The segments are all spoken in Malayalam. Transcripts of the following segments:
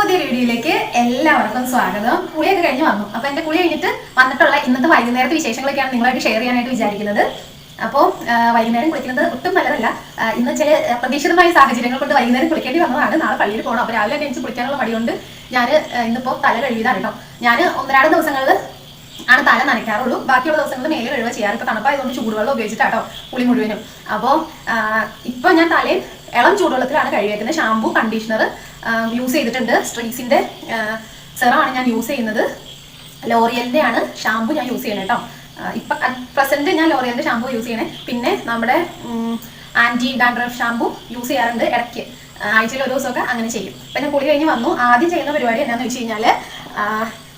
പുതിയ വീഡിയോയിലേക്ക് എല്ലാവർക്കും സ്വാഗതം. കുളിയൊക്കെ കഴിഞ്ഞ് വന്നു. അപ്പൊ എന്റെ കുളി കഴിഞ്ഞിട്ട് വന്നിട്ടുള്ള ഇന്നത്തെ വൈകുന്നേരത്തെ വിശേഷങ്ങളൊക്കെയാണ് നിങ്ങളായിട്ട് ഷെയർ ചെയ്യാനായിട്ട് വിചാരിക്കുന്നത്. അപ്പോൾ വൈകുന്നേരം കുളിക്കുന്നത് ഒട്ടും നല്ലതല്ല. ഇന്ന് ചില പ്രതീക്ഷിതമായ സാഹചര്യങ്ങൾ കൊണ്ട് വൈകുന്നേരം കുളിക്കേണ്ടി വന്നതാണ്. നാളെ പള്ളിയിൽ പോകണം അപ്പോൾ രാവിലെ എനിക്ക് കുളിക്കാനുള്ള മടി കൊണ്ട് ഞാൻ ഇന്നിപ്പോൾ തല കഴുകിയതാണ് കേട്ടോ. ഞാൻ ഒന്നരാട് ദിവസങ്ങളിൽ ആണ് തല നനയ്ക്കാറുള്ളൂ. ബാക്കിയുള്ള ദിവസങ്ങളിൽ മേലെ കഴിവ് ചെയ്യാറ്. ഇപ്പൊ തണുപ്പായതുകൊണ്ട് ചൂടുവെള്ളം ഉപയോഗിച്ചിട്ടാട്ടോ കുളി മുഴുവനും. അപ്പോൾ ഇപ്പൊ ഞാൻ തലയിൽ ഇളം ചൂടുവെള്ളത്തിലാണ് കഴുകിയേക്കുന്നത്. ഷാമ്പു കണ്ടീഷണർ യൂസ് ചെയ്തിട്ടുണ്ട്. സ്ട്രീസിന്റെ സെറാണ് ഞാൻ യൂസ് ചെയ്യുന്നത്. ലോറിയലിന്റെ ആണ് ഷാമ്പു ഞാൻ യൂസ് ചെയ്യണേ കേട്ടോ. ഇപ്പൊ പ്രസന്റ് ഞാൻ ലോറിയലിന്റെ ഷാമ്പു യൂസ് ചെയ്യണേ. പിന്നെ നമ്മുടെ ആന്റി ഡാൻഡ്രഫ് ഷാമ്പു യൂസ് ചെയ്യാറുണ്ട് ഇടയ്ക്ക്. ആഴ്ചയിൽ ഒരു ദിവസമൊക്കെ അങ്ങനെ ചെയ്യും. അപ്പം ഞാൻ കുളി കഴിഞ്ഞ് വന്നു. ആദ്യം ചെയ്യുന്ന പരിപാടി എന്താണെന്ന് വെച്ച്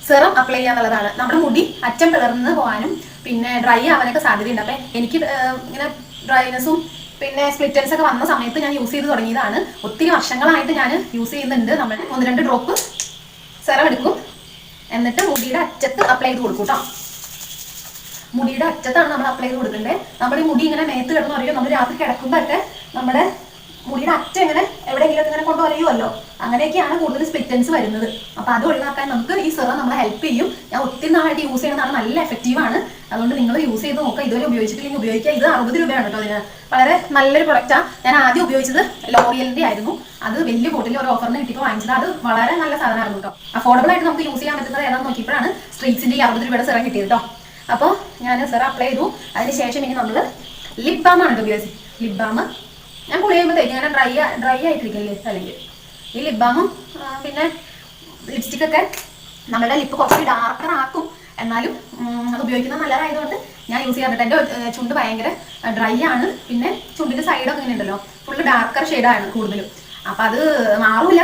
സെറം അപ്ലൈ ചെയ്യുക എന്നുള്ളതാണ് നമ്മുടെ മുടി അറ്റം പിളർന്ന് പോകാനും പിന്നെ ഡ്രൈ ആവാനൊക്കെ സാധ്യതയുണ്ട്. അപ്പൊ എനിക്ക് ഇങ്ങനെ ഡ്രൈനെസ്സും പിന്നെ സ്പ്ലിറ്റൻസ് ഒക്കെ വന്ന സമയത്ത് ഞാൻ യൂസ് ചെയ്ത് തുടങ്ങിയതാണ്. ഒത്തിരി വർഷങ്ങളായിട്ട് ഞാൻ യൂസ് ചെയ്യുന്നുണ്ട്. നമ്മൾ ഒന്ന് രണ്ട് ഡ്രോപ്പ് സെറം എടുക്കും. എന്നിട്ട് മുടിയുടെ അറ്റത്ത് അപ്ലൈ ചെയ്ത് കൊടുക്കും കേട്ടോ മുടിയുടെ അറ്റത്താണ് നമ്മൾ അപ്ലൈ ചെയ്ത് കൊടുക്കേണ്ടത് നമ്മുടെ മുടി ഇങ്ങനെ മേത്ത് കിടന്ന് പറയുമ്പോൾ നമ്മൾ രാത്രി കിടക്കുമ്പോഴൊക്കെ നമ്മുടെ മുടിയുടെ അറ്റ ഇങ്ങനെ എവിടെയെങ്കിലും ഇങ്ങനെ കൊണ്ട് പറയുമല്ലോ അങ്ങനെയൊക്കെയാണ് കൂടുതൽ സ്പിറ്റൻസ് വരുന്നത്. അപ്പൊ അത് ഒഴിവാക്കാൻ നമുക്ക് ഈ സെറം നമ്മളെ ഹെൽപ്പ് ചെയ്യും. ഞാൻ ഒത്തിരി നാളായിട്ട് യൂസ് ചെയ്യുന്നതാണ് നല്ല എഫക്റ്റീവാണ് അതുകൊണ്ട് നിങ്ങൾ യൂസ് ചെയ്ത് നോക്കുക. ഇതുവരെ ഉപയോഗിച്ചിട്ടില്ലെങ്കിൽ ഉപയോഗിക്കുക. ഇത് അറുപത് രൂപയാണ് കേട്ടോ ഇതിന് വളരെ നല്ലൊരു പ്രൊഡക്റ്റാണ് ഞാൻ ആദ്യം ഉപയോഗിച്ചത് ലോറിയലിന്റെ ആയിരുന്നു. അത് വലിയ ബോട്ടിൽ ഒരു ഓഫറിന് കിട്ടിയപ്പോൾ വാങ്ങിച്ചത്. അത് വളരെ നല്ല സാധനമായിരുന്നു കേട്ടോ. അഫോർഡബിൾ ആയിട്ട് നമുക്ക് യൂസ് ചെയ്യാൻ പറ്റുന്നത് ഏതാണെന്ന് നോക്കിയപ്പോഴാണ് സ്ട്രീറ്റ്സിന്റെ ഈ അറുപത് രൂപയുടെ സെറം കിട്ടിയത് കേട്ടോ. അപ്പോൾ ഞാൻ സെറം അപ്ലൈ ചെയ്തു. അതിനുശേഷം ഇനി നമ്മൾ ലിപ് ബാമാണ് ആണ് ഉപയോഗിച്ചത്. ലിപ് ബാം ഞാൻ കുളി കഴിയുമ്പോൾ ഞാൻ ഡ്രൈ ഡ്രൈ ആയിട്ടിരിക്കില്ലേ അല്ലെങ്കിൽ ഈ ലിപ് ബാമും പിന്നെ ലിപ്സ്റ്റിക് ഒക്കെ നമ്മുടെ ലിപ്പ് കുറച്ച് ഡാർക്കർ ആക്കും. എന്നാലും അത് ഉപയോഗിക്കുന്നത് നല്ലതായതുകൊണ്ട് ഞാൻ യൂസ് ചെയ്യാറുണ്ട്. എന്റെ ചുണ്ട് ഭയങ്കര ഡ്രൈ ആണ്. പിന്നെ ചുണ്ടിന്റെ സൈഡൊക്കെ ഇങ്ങനെ ഉണ്ടല്ലോ. ഫുള്ള് ഡാർക്കർ ഷെയ്ഡാണ് കൂടുതലും. അപ്പം അത് മാറൂല.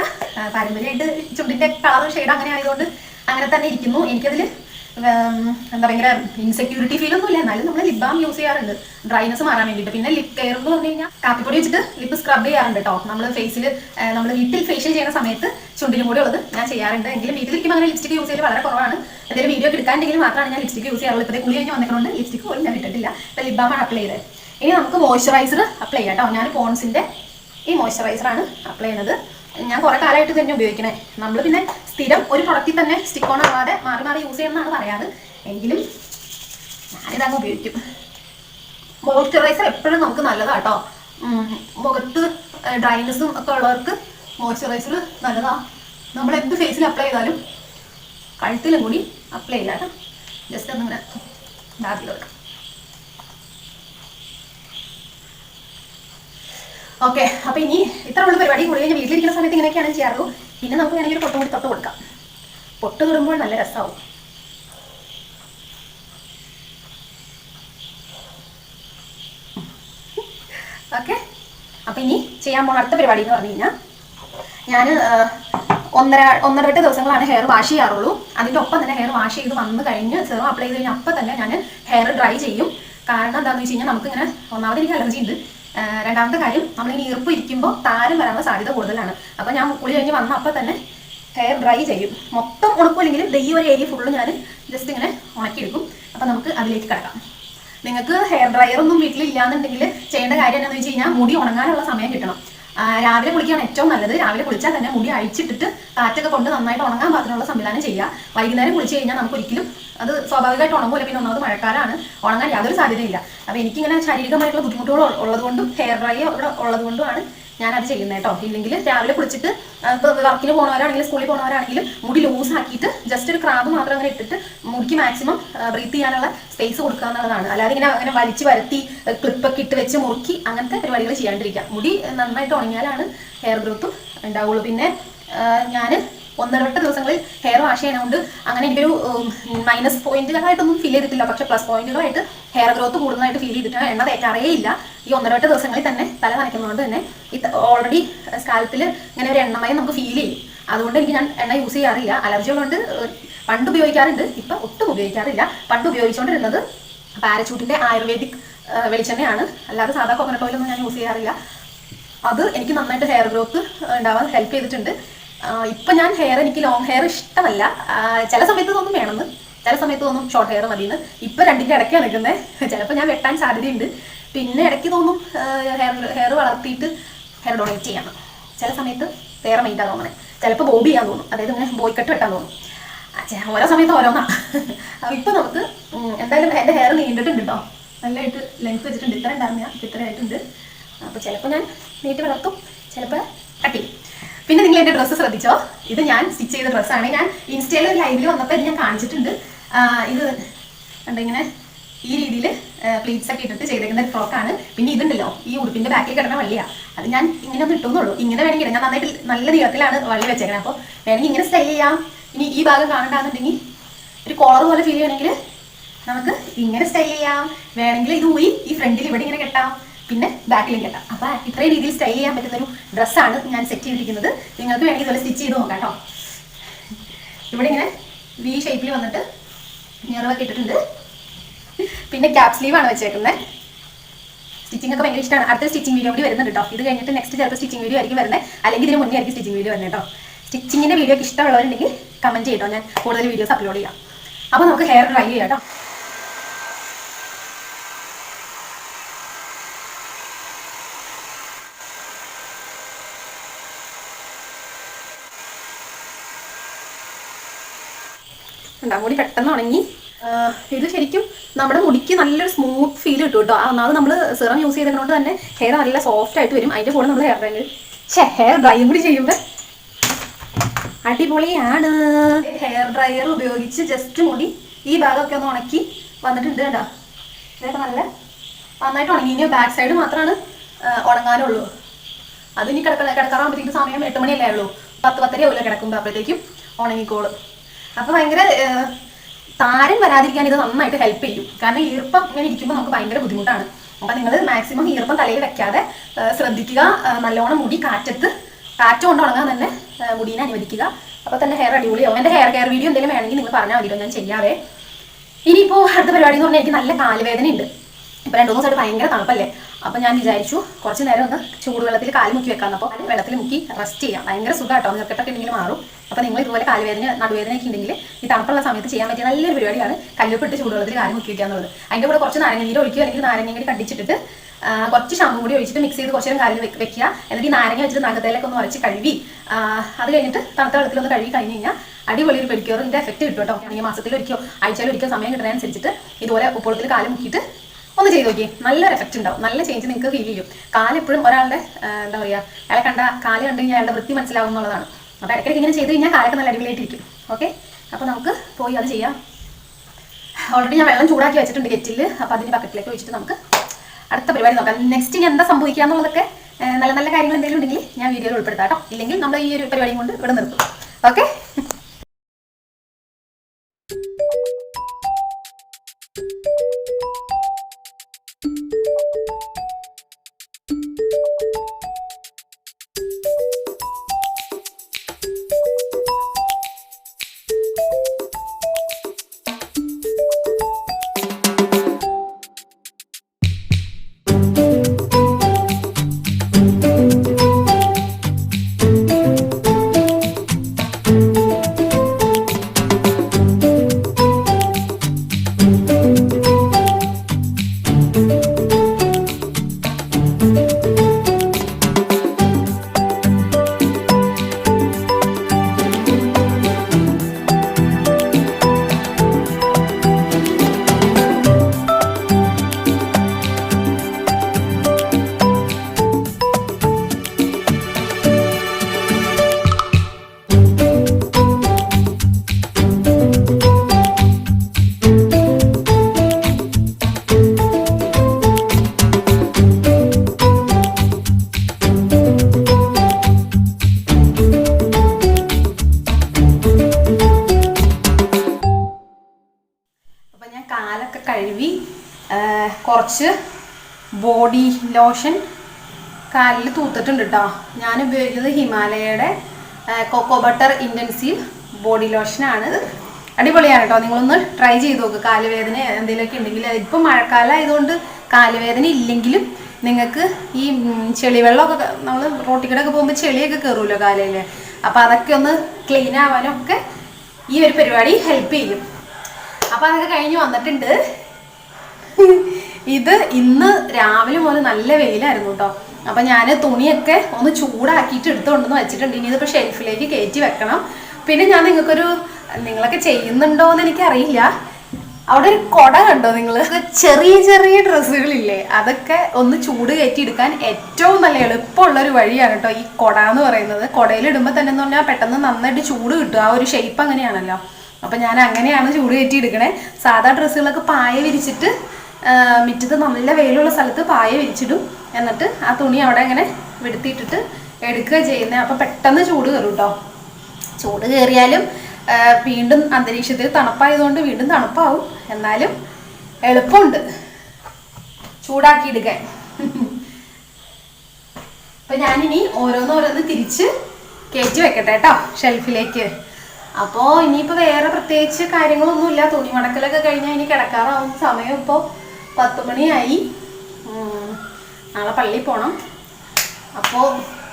പാരമ്പര്യമായിട്ട് ചുണ്ടിന്റെ കളർ ഷെയ്ഡ് അങ്ങനെ ആയതുകൊണ്ട് അങ്ങനെ തന്നെ ഇരിക്കുന്നു. എനിക്കതിൽ എന്താ ഭയങ്കര ഇൻസെക്യൂരിറ്റി ഫീൽ ഒന്നും ഇല്ല എന്നാലും നമ്മൾ ലിപ് ബാം യൂസ് ചെയ്യാറുണ്ട്. ഡ്രൈനസ് മാറാൻ വേണ്ടിയിട്ട്. പിന്നെ ലിപ് കെയർ എന്ന് പറഞ്ഞു കഴിഞ്ഞാൽ കാപ്പിപ്പൊടി വെച്ചിട്ട് ലിപ്പ് സ്ക്രബ് ചെയ്യാറുണ്ട് കേട്ടോ നമ്മൾ ഫേസിൽ നമ്മൾ വീട്ടിൽ ഫേഷ്യൽ ചെയ്യുന്ന സമയത്ത് ചുണ്ടിനും കൂടി ഉള്ളത് ഞാൻ ചെയ്യാറുണ്ട്. എങ്കിലും വീട്ടിലിരിക്കുമ്പോൾ അങ്ങനെ ലിപ്സ്റ്റിക് യൂസ് ചെയ്യൽ വളരെ കുറവാണ്. എന്തെങ്കിലും വീഡിയോ എടുക്കാണ്ടെങ്കിൽ മാത്രമാണ് ഞാൻ ലിപ്സ്റ്റിക് യൂസ് ചെയ്യാറുള്ളത്. ഇപ്പോഴത്തെ കുളി കഴിഞ്ഞ് വന്നിട്ടുണ്ട് ലിപ്സ്റ്റിക് പോലും ഞാൻ ഇട്ടിട്ടില്ല. ഇപ്പം ലിപ് ബാമാണ് അപ്ലൈ ചെയ്തത്. ഇനി നമുക്ക് മോയ്സ്ചറൈസർ അപ്ലൈ ചെയ്യാം കേട്ടോ ഞാൻ പോൺസിന്റെ ഈ മോയ്സ്ചറൈസറാണ് അപ്ലൈ ചെയ്യുന്നത്. ഞാൻ കുറെ കാലമായിട്ട് തന്നെ ഉപയോഗിക്കണേ. നമ്മൾ പിന്നെ സ്ഥിരം ഒരു പ്രൊഡക്റ്റിൽ തന്നെ സ്റ്റിക്ക് ഓൺ ആവാതെ മാറി മാറി യൂസ് ചെയ്യണമെന്നാണ് പറയാറ്. എങ്കിലും ഞാനിതങ്ങ് ഉപയോഗിക്കും. മോയ്സ്ചറൈസർ എപ്പോഴും നമുക്ക് നല്ലതാണ് കേട്ടോ മുഖത്ത് ഡ്രൈനെസ്സും ഒക്കെ ഉള്ളവർക്ക് മോയ്സ്ചറൈസർ നല്ലതാണ് നമ്മൾ എന്ത് ഫേസിൽ അപ്ലൈ ചെയ്താലും കഴുത്തിലും കൂടി അപ്ലൈ ചെയ്യാം ജസ്റ്റ് അങ്ങനെ ഡാർക്കി കൊടുക്കാം. ഓക്കെ അപ്പൊ ഇനി ഇത്ര ഉള്ള പരിപാടി കൂടി കഴിഞ്ഞാൽ വീട്ടിലിരിക്കുന്ന സമയത്ത് ഇങ്ങനെയൊക്കെയാണ് ചെയ്യാറുള്ളൂ. പിന്നെ നമുക്ക് വേണമെങ്കിൽ ഒരു പൊട്ടും കൂടി തൊട്ട് കൊടുക്കാം. പൊട്ട് തൊടുമ്പോൾ നല്ല രസമാവും ഓക്കെ അപ്പൊ ഇനി ചെയ്യാൻ പോകുന്ന അടുത്ത പരിപാടി എന്ന് പറഞ്ഞു കഴിഞ്ഞാൽ ഞാൻ ഒന്നര ഒന്നരവട്ട ദിവസങ്ങളാണ് ഹെയർ വാഷ് ചെയ്യാറുള്ളൂ. അതിന്റെ ഒപ്പം തന്നെ ഹെയർ വാഷ് ചെയ്ത് വന്ന് കഴിഞ്ഞ് സെറം അപ്ലൈ ചെയ്ത് കഴിഞ്ഞാൽ അപ്പം തന്നെ ഞാൻ ഹെയർ ഡ്രൈ ചെയ്യും. കാരണം എന്താണെന്ന് വെച്ച് കഴിഞ്ഞാൽ നമുക്കിങ്ങനെ ഒന്നാമത് എനിക്ക് അലർജി ഉണ്ട്. രണ്ടാമത്തെ കാര്യം നമ്മളിങ്ങനെ ഈർപ്പ് ഇരിക്കുമ്പോൾ താരം വരാനുള്ള സാധ്യത കൂടുതലാണ്. അപ്പോൾ ഞാൻ കുളി കഴിഞ്ഞ് വന്ന അപ്പം തന്നെ ഹെയർ ഡ്രൈ ചെയ്യും. മൊത്തം ഉണക്കില്ലെങ്കിലും ഈ ഒരു ഏരിയ ഫുള്ള് ഞാൻ ജസ്റ്റ് ഇങ്ങനെ ഉണക്കിയെടുക്കും. അപ്പം നമുക്ക് അതിലേക്ക് കിടക്കാം. നിങ്ങൾക്ക് ഹെയർ ഡ്രയർ ഒന്നും വീട്ടിലില്ലാന്നുണ്ടെങ്കിൽ ചെയ്യേണ്ട കാര്യം എന്താണെന്ന് വെച്ച് കഴിഞ്ഞാൽ മുടി ഉണങ്ങാനുള്ള സമയം കിട്ടണം. രാവിലെ കുളിക്കുകയാണ് ഏറ്റവും നല്ലത്. രാവിലെ കുളിച്ചാൽ തന്നെ മുടി അഴിച്ചിട്ടിട്ട് കാറ്റൊക്കെ കൊണ്ട് നന്നായിട്ട് ഉണങ്ങാൻ പാകത്തിനുള്ള സംവിധാനം ചെയ്യുക. വൈകുന്നേരം കുളിച്ച് കഴിഞ്ഞാൽ നമുക്ക് ഒരിക്കലും അത് സ്വാഭാവികമായിട്ട് ഉണങ്ങൂല പിന്നെ ഒന്നാമത് മഴക്കാലമാണ് ഉണങ്ങാൻ യാതൊരു സാധ്യതയില്ല അപ്പോൾ എനിക്കിങ്ങനെ ശാരീരികമായിട്ടുള്ള ബുദ്ധിമുട്ടുകൾ ഉള്ളതുകൊണ്ടും ഹെയർ ഡ്രൈ ഇവിടെ ഉള്ളത് അത് ചെയ്യുന്നത് കേട്ടോ ഇല്ലെങ്കിൽ രാവിലെ കുളിച്ചിട്ട് വർക്കിന് പോണവരാണെങ്കിലും സ്കൂളിൽ പോണവരാണെങ്കിലും മുടി ലൂസ് ആക്കിയിട്ട് ജസ്റ്റ് ഒരു ക്രാബ് മാത്രം അങ്ങനെ ഇട്ടിട്ട് മുടിക്ക് മാക്സിമം ബ്രീത്ത് ചെയ്യാനുള്ള സ്പേസ് കൊടുക്കുക എന്നുള്ളതാണ്. അല്ലാതെ ഇങ്ങനെ അങ്ങനെ വലിച്ചു വരത്തി ക്ലിപ്പൊക്കെ ഇട്ട് വെച്ച് മുറുക്കി അങ്ങനത്തെ പരിപാടികൾ ചെയ്യാണ്ടിരിക്കുക മുടി നന്നായിട്ട് ഉണങ്ങിയാലാണ് ഹെയർ ഗ്രോത്തും ഉണ്ടാവുള്ളൂ. പിന്നെ ഞാൻ ഒന്നരവട്ട ദിവസങ്ങളിൽ ഹെയർ വാഷ് ചെയ്യാനുണ്ട്. അങ്ങനെ എനിക്കൊരു മൈനസ് പോയിന്റുകളായിട്ടൊന്നും ഫീൽ ചെയ്തിട്ടില്ല. പക്ഷെ പ്ലസ് പോയിന്റുകളായിട്ട് ഹെയർ ഗ്രോത്ത് കൂടുതലായിട്ട് ഫീൽ ചെയ്തിട്ട് എണ്ണ തേറ്റാറേ ഇല്ല ഈ ഒന്നരവട്ട ദിവസങ്ങളിൽ തന്നെ തല നനയ്ക്കുന്നതുകൊണ്ട് തന്നെ ഇത് ഓൾറെഡി സ്കാൽപ്പിൽ ഇങ്ങനെ ഒരു എണ്ണമയം നമുക്ക് ഫീൽ ചെയ്യും. അതുകൊണ്ട് എനിക്ക് ഞാൻ എണ്ണ യൂസ് ചെയ്യാറില്ല. അലർജികളുണ്ട് പണ്ട് ഉപയോഗിക്കാറുണ്ട്. ഇപ്പം ഒട്ടും ഉപയോഗിക്കാറില്ല. പണ്ട് ഉപയോഗിച്ചുകൊണ്ടിരുന്നത് പാരച്യൂട്ടിന്റെ ആയുർവേദിക് വെളിച്ചെണ്ണയാണ്. അല്ലാതെ സാധാ കോക്കനട്ട് ഓയിലൊന്നും ഞാൻ യൂസ് ചെയ്യാറില്ല. അത് എനിക്ക് നന്നായിട്ട് ഹെയർ ഗ്രോത്ത് ഉണ്ടാവാൻ ഹെൽപ്പ് ചെയ്തിട്ടുണ്ട്. ഇപ്പൊ ഞാൻ ഹെയർ എനിക്ക് ലോങ് ഹെയർ ഇഷ്ടമല്ല. ചില സമയത്ത് തോന്നും വേണമെന്ന്. ചില സമയത്ത് തോന്നും ഷോർട്ട് ഹെയർ മതിയെന്ന്. ഇപ്പൊ രണ്ടിന്റെ ഇടയ്ക്കാണ് നിൽക്കുന്നത് ചിലപ്പോൾ ഞാൻ വെട്ടാൻ സാധ്യതയുണ്ട്. പിന്നെ ഇടയ്ക്ക് തോന്നും ഹെയർ ഹെയർ വളർത്തിയിട്ട് ഹെയർ ഡൊണേറ്റ് ചെയ്യാം ചില സമയത്ത് വേറെ മൈൻഡാ തോന്നണേ ചിലപ്പോൾ ബോബ് ചെയ്യാൻ തോന്നും. അതായത് ഇങ്ങനെ ബോയ്ക്കട്ട് വെട്ടാൻ തോന്നും. ഓരോ സമയത്ത് ഓരോന്നാ. അപ്പം ഇപ്പം നമുക്ക് എന്തായാലും എന്റെ ഹെയർ നീണ്ടിട്ടുണ്ട് കേട്ടോ നല്ലതായിട്ട് ലെങ്ത് വെച്ചിട്ടുണ്ട്. ഇത്ര ഉണ്ടായിരുന്ന ഇപ്പം ഇത്ര ആയിട്ടുണ്ട് അപ്പോൾ ചിലപ്പോൾ ഞാൻ നീട്ടി വളർത്തും. ചിലപ്പോൾ കട്ട് പിന്നെ നിങ്ങൾ എന്റെ ഡ്രസ്സ് ശ്രദ്ധിച്ചോ? ഇത് ഞാൻ സ്റ്റിച്ച് ചെയ്ത ഡ്രസ്സാണ് ഞാൻ ഇൻസ്റ്റയിൽ ലൈവിൽ വന്നപ്പോൾ ഞാൻ കാണിച്ചിട്ടുണ്ട്. ഇത് കണ്ടിങ്ങനെ ഈ രീതിയിൽ പ്ലീറ്റ്സ് ഒക്കെ ഇട്ടിട്ട് ചെയ്തേക്കുന്ന ഒരു ഫ്രോക്കാണ് പിന്നെ ഇതുണ്ടല്ലോ ഈ ഉടുപ്പിന്റെ ബാക്കിൽ കിടന്ന വള്ളിയാ. അത് ഞാൻ ഇങ്ങനെ ഒന്ന് ഇട്ടുന്നുള്ളൂ ഇങ്ങനെ വേണമെങ്കിൽ ഞാൻ നന്നായിട്ട് നല്ല നീളത്തിലാണ് വള്ളി വെച്ചേക്കുന്നത് അപ്പോൾ വേണമെങ്കിൽ ഇങ്ങനെ സ്റ്റൈൽ ചെയ്യാം. ഇനി ഈ ഭാഗം കാണണ്ടാന്നുണ്ടെങ്കിൽ ഒരു കോളർ പോലെ ഫീൽ ചെയ്യണമെങ്കിൽ നമുക്ക് ഇങ്ങനെ സ്റ്റൈൽ ചെയ്യാം. വേണമെങ്കിൽ ഇത് പോയി ഈ ഫ്രണ്ടിൽ ഇവിടെ ഇങ്ങനെ കെട്ടാം. പിന്നെ ബാക്കിലും കെട്ടാം അപ്പോൾ ഇത്രയും രീതിയിൽ സ്റ്റൈൽ ചെയ്യാൻ പറ്റുന്ന ഒരു ഡ്രസ്സാണ് ഞാൻ സെറ്റ് ചെയ്തിരിക്കുന്നത്. നിങ്ങൾക്ക് വേണമെങ്കിൽ ഇതുപോലെ സ്റ്റിച്ച് ചെയ്ത് നോക്കാം കേട്ടോ ഇവിടെ ഇങ്ങനെ വി ഷേപ്പിൽ വന്നിട്ട് നിറവൊക്കെ ഇട്ടിട്ടുണ്ട്. പിന്നെ ക്യാപ് സ്ലീവാണ് വെച്ചേക്കുന്നത് സ്റ്റിച്ചിങ് ഒക്കെ ഭയങ്കര ഇഷ്ടമാണ് അടുത്ത സ്റ്റിച്ചിങ് വീഡിയോ കൂടി വരുന്നുണ്ട് കേട്ടോ ഇത് കഴിഞ്ഞിട്ട് നെക്സ്റ്റ് ചിലപ്പോൾ സ്റ്റിച്ചിങ് വീഡിയോ ആയിരിക്കും വരുന്നത് അല്ലെങ്കിൽ ഇതിന് മുന്നേ ആയിരിക്കും സ്റ്റിച്ചിങ് വീഡിയോ വരുന്നത് കേട്ടോ സ്റ്റിച്ചിങ്ങിന്റെ വീഡിയോ ഒക്കെ ഇഷ്ടമുള്ളവരുണ്ടെങ്കിൽ കമന്റ് ചെയ്യട്ടോ ഞാൻ കൂടുതൽ വീഡിയോസ് അപ്ലോഡ് ചെയ്യാം. അപ്പോൾ നമുക്ക് ഹെയർ ഡ്രൈ ചെയ്യാം കേട്ടോ ഉണ്ടാകും കൂടി പെട്ടെന്ന് ഉണങ്ങി ഇത് ശരിക്കും നമ്മുടെ മുടിക്ക് നല്ലൊരു സ്മൂത്ത് ഫീൽ കിട്ടും കേട്ടോ. ഒന്നാമത് നമ്മൾ സിറം യൂസ് ചെയ്തതുകൊണ്ട് തന്നെ ഹെയർ നല്ല സോഫ്റ്റ് ആയിട്ട് വരും. അതിന്റെ കൂടെ നമ്മൾ ഹെയർ ഡ്രൈ ഛേ ഹെയർ ഡ്രൈ കൂടി ചെയ്യുമ്പോൾ അടിപൊളിയാണ്. ഹെയർ ഡ്രയർ ഉപയോഗിച്ച് ജസ്റ്റ് മുടി ഈ ഭാഗമൊക്കെ ഒന്ന് ഉണക്കി വന്നിട്ടുണ്ട് കേട്ടോ. ഇതൊക്കെ നല്ല നന്നായിട്ട് ഉണങ്ങി. ഇനി ബാക്ക് സൈഡ് മാത്രമാണ് ഉണങ്ങാനുള്ളൂ. അതിനി കിടക്കാൻ കിടക്കാറാകുമ്പോഴത്തേക്കും സമയം എട്ട് മണിയല്ലേ ഉള്ളൂ പത്ത് പത്തര ആവില്ല കിടക്കുമ്പോൾ അപ്പോഴത്തേക്കും ഉണങ്ങിക്കോളും. അപ്പോൾ ഭയങ്കര താരം താരൻ വരാതിരിക്കാൻ ഇത് നന്നായിട്ട് ഹെൽപ്പ് ചെയ്യും. കാരണം ഈർപ്പം ഇങ്ങനെ ഇരിക്കുമ്പോൾ നമുക്ക് ഭയങ്കര ബുദ്ധിമുട്ടാണ്. അപ്പം നിങ്ങൾ മാക്സിമം ഈർപ്പം തലയിൽ വെക്കാതെ ശ്രദ്ധിക്കുക നല്ലോണം മുടി കാറ്റത്ത് കാറ്റ് കൊണ്ട് ഉണങ്ങാൻ തന്നെ മുടീനെ അനുവദിക്കുക. അപ്പോൾ തന്നെ ഹെയർ അടിപൊളിയാവും. എന്റെ ഹെയർ കെയർ വീഡിയോ എന്തെങ്കിലും വേണമെങ്കിൽ നിങ്ങൾ പറഞ്ഞാൽ മതിയോ ഞാൻ ചെയ്യാവേ. ഇനിയിപ്പോൾ അടുത്ത പരിപാടി എന്ന് പറഞ്ഞാൽ എനിക്ക് നല്ല കാലുവേദന ഉണ്ട് ഇപ്പൊ രണ്ടു മൂന്ന് ദിവസമായിട്ട് ഭയങ്കര തണുപ്പല്ലേ? അപ്പൊ ഞാൻ വിചാരിച്ചു കുറച്ച് നേരം ഒന്ന് ചൂടുവെള്ളത്തിൽ കാൽ മുക്കി വെക്കാം അപ്പോൾ വെള്ളത്തിൽ മുക്കി റെസ്റ്റ് ചെയ്യാം. ഭയങ്കര സുഖമായിട്ടോ നിർക്കട്ടൊക്കെ ഉണ്ടെങ്കിൽ മാറും. അപ്പൊ നിങ്ങൾ ഇതുപോലെ കാലുവേദന നടുവേദന ഒക്കെ ഉണ്ടെങ്കിൽ ഈ തണുപ്പുള്ള സമയത്ത് ചെയ്യാൻ പറ്റിയ നല്ലൊരു പരിപാടിയാണ് കല്ലുപ്പിട്ട് ചൂടുവെള്ളത്തിൽ മുക്കി വെക്കുക എന്നുള്ളത്. അതിന്റെ കൂടെ കുറച്ച് നാരങ്ങ നീര് ഒഴിക്കുക അല്ലെങ്കിൽ നാരങ്ങ കൂടി കണ്ടിച്ചിട്ട് കുറച്ച് ഷാമ്പു കൂടി ഒഴിച്ചിട്ട് മിക്സ് ചെയ്ത് കുറച്ച് നേരം കാലിൽ വെക്ക് വെക്കുക. എന്നിട്ട് ഈ നാരങ്ങ വെച്ചിട്ട് നഖത്തേലൊക്കെ ഒന്ന് ഉരച്ച് കഴുകി അത് കഴിഞ്ഞിട്ട് തണുത്ത വെള്ളത്തിൽ ഒന്ന് കഴുകി കഴിഞ്ഞ് കഴിഞ്ഞാൽ അടിപൊളി ഒരു പെഡിക്യൂറിന്റെ എഫക്റ്റ് കിട്ടും കേട്ടോ. ഈ ആഴ്ചയിൽ ഒരിക്കൽ സമയം കിട്ടുന്നതനുസരിച്ചിട്ട് ഇതുപോലെ ഉപ്പുളത്തിൽ കാൽ മുക്കിയിട്ട് ഒന്ന് ചെയ്ത് നോക്കി നല്ലൊരു എഫക്റ്റ് ഉണ്ടാവും. നല്ല ചേഞ്ച് നിങ്ങൾക്ക് ഫീൽ ചെയ്യും. കാലെപ്പോഴും ഒരാളുടെ എന്താ പറയുക അയാളെ കണ്ട കാൽ കണ്ടു കഴിഞ്ഞാൽ അയാളുടെ വൃത്തി മനസ്സിലാവും എന്നുള്ളതാണ് അപ്പോൾ ഇടയ്ക്കിടയ്ക്ക് ഇങ്ങനെ ചെയ്ത് കഴിഞ്ഞാൽ കാലൊക്കെ നല്ല അടിപൊളിയായിട്ടിരിക്കും. ഓക്കെ? അപ്പോൾ നമുക്ക് പോയി അത് ചെയ്യാം. ഓൾറെഡി ഞാൻ വെള്ളം ചൂടാക്കി വെച്ചിട്ടുണ്ട് കെറ്റിൽ അപ്പോൾ അതിന്റെ ബക്കറ്റിലേക്ക് ഒഴിച്ചിട്ട് നമുക്ക് അടുത്ത പരിപാടി നോക്കാം. നെക്സ്റ്റ് ഇനി എന്താ സംഭവിക്കുക എന്നുള്ളതൊക്കെ നല്ല നല്ല കാര്യങ്ങൾ എന്തെങ്കിലും ഉണ്ടെങ്കിൽ ഞാൻ വീഡിയോയിൽ ഉൾപ്പെടുത്താം കേട്ടോ. ഇല്ലെങ്കിൽ നമ്മൾ ഈ ഒരു പരിപാടിയും കൊണ്ട് ഇവിടെ നിർത്തും. ഓക്കെ? കുറച്ച് ബോഡി ലോഷൻ കാലിൽ തൂത്തിട്ടുണ്ട് കേട്ടോ ഞാൻ ഉപയോഗിക്കുന്നത് ഹിമാലയയുടെ കൊക്കോ ബട്ടർ ഇന്റൻസീവ് ബോഡി ലോഷനാണ് അടിപൊളിയാണ് കേട്ടോ നിങ്ങളൊന്ന് ട്രൈ ചെയ്ത് നോക്കുക കാലുവേദന എന്തെങ്കിലുമൊക്കെ ഉണ്ടെങ്കിൽ ഇപ്പം മഴക്കാലം ആയതുകൊണ്ട് കാലുവേദന ഇല്ലെങ്കിലും നിങ്ങൾക്ക് ഈ ചെളിവെള്ളമൊക്കെ നമ്മൾ റോട്ടിൽ ഒക്കെ പോകുമ്പോൾ ചെളിയൊക്കെ കയറുമല്ലോ കാലയിൽ അപ്പോൾ അതൊക്കെ ഒന്ന് ക്ലീൻ ആവാനൊക്കെ ഈ ഒരു പരിപാടി ഹെൽപ്പ് ചെയ്യും. അപ്പോൾ അതൊക്കെ കഴിഞ്ഞ് വന്നിട്ടുണ്ട്. ഇത് ഇന്ന് രാവിലെ മുതൽ നല്ല വെയിലായിരുന്നു കേട്ടോ അപ്പം ഞാൻ തുണിയൊക്കെ ഒന്ന് ചൂടാക്കിയിട്ട് എടുത്തുകൊണ്ടെന്ന് വെച്ചിട്ടുണ്ട്. ഇനി ഇതിപ്പോൾ ഷെൽഫിലേക്ക് കയറ്റി വെക്കണം. പിന്നെ ഞാൻ നിങ്ങൾക്കൊരു നിങ്ങളൊക്കെ ചെയ്യുന്നുണ്ടോ എന്ന് എനിക്കറിയില്ല. അവിടെ ഒരു കൊട കണ്ടോ നിങ്ങൾ ചെറിയ ചെറിയ ഡ്രസ്സുകളില്ലേ? അതൊക്കെ ഒന്ന് ചൂട് കയറ്റി എടുക്കാൻ ഏറ്റവും നല്ല എളുപ്പമുള്ള ഒരു വഴിയാണ് കേട്ടോ ഈ കൊട എന്ന് പറയുന്നത്. കൊടയിൽ ഇടുമ്പോൾ തന്നെ എന്ന് പറഞ്ഞാൽ പെട്ടെന്ന് നന്നായിട്ട് ചൂട് കിട്ടും. ആ ഒരു ഷേപ്പ് അങ്ങനെയാണല്ലോ. അപ്പൊ ഞാൻ അങ്ങനെയാണ് ചൂട് കയറ്റി എടുക്കണേ. സാധാ ഡ്രസ്സുകളൊക്കെ പായ വിരിച്ചിട്ട് മുറ്റത്ത് നല്ല വെയിലുള്ള സ്ഥലത്ത് പായ വിരിച്ചിടും. എന്നിട്ട് ആ തുണി അവിടെ അങ്ങനെ വെടുത്തിയിട്ടിട്ട് എടുക്കുക ചെയ്യുന്നത് അപ്പം പെട്ടെന്ന് ചൂട് കയറും കേട്ടോ ചൂട് കയറിയാലും വീണ്ടും അന്തരീക്ഷത്തിൽ തണുപ്പായതുകൊണ്ട് വീണ്ടും തണുപ്പാവും. എന്നാലും എളുപ്പമുണ്ട്. ചൂടാക്കി എടുക്കാൻ അപ്പൊ ഞാനിനി ഓരോന്നോരോന്ന് തിരിച്ച് കയറ്റി വെക്കട്ടെ കേട്ടോ ഷെൽഫിലേക്ക്. അപ്പോൾ ഇനിയിപ്പോൾ വേറെ പ്രത്യേകിച്ച് കാര്യങ്ങളൊന്നുമില്ല. തുണി മടക്കലൊക്കെ കഴിഞ്ഞാൽ ഇനി കിടക്കാറാവുന്ന സമയം ഇപ്പോൾ പത്ത് മണിയായി നാളെ പള്ളിയിൽ പോകണം അപ്പോൾ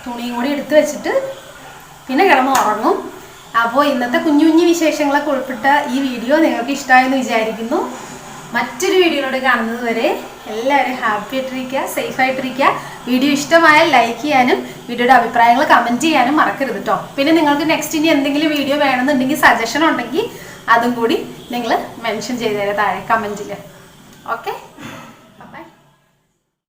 തുണിയും കൂടി എടുത്ത് വെച്ചിട്ട് പിന്നെ കിടന്ന് ഉറങ്ങും. അപ്പോൾ ഇന്നത്തെ കുഞ്ഞു കുഞ്ഞു വിശേഷങ്ങളൊക്കെ ഉൾപ്പെട്ട ഈ വീഡിയോ നിങ്ങൾക്ക് ഇഷ്ടമായെന്ന് വിചാരിക്കുന്നു. മറ്റൊരു വീഡിയോയിലൂടെ കാണുന്നത് വരെ എല്ലാവരും ഹാപ്പി ആയിട്ടിരിക്കുക സേഫ് ആയിട്ടിരിക്കുക. വീഡിയോ ഇഷ്ടമായ ലൈക്ക് ചെയ്യാനും വീഡിയോയുടെ അഭിപ്രായങ്ങൾ കമന്റ് ചെയ്യാനും മറക്കരുത് കേട്ടോ പിന്നെ നിങ്ങൾക്ക് നെക്സ്റ്റ് ഇനി എന്തെങ്കിലും വീഡിയോ വേണമെന്നുണ്ടെങ്കിൽ സജഷൻ ഉണ്ടെങ്കിൽ അതും കൂടി നിങ്ങൾ മെൻഷൻ ചെയ്തു തരാം താഴെ കമന്റിൽ ഓക്കെ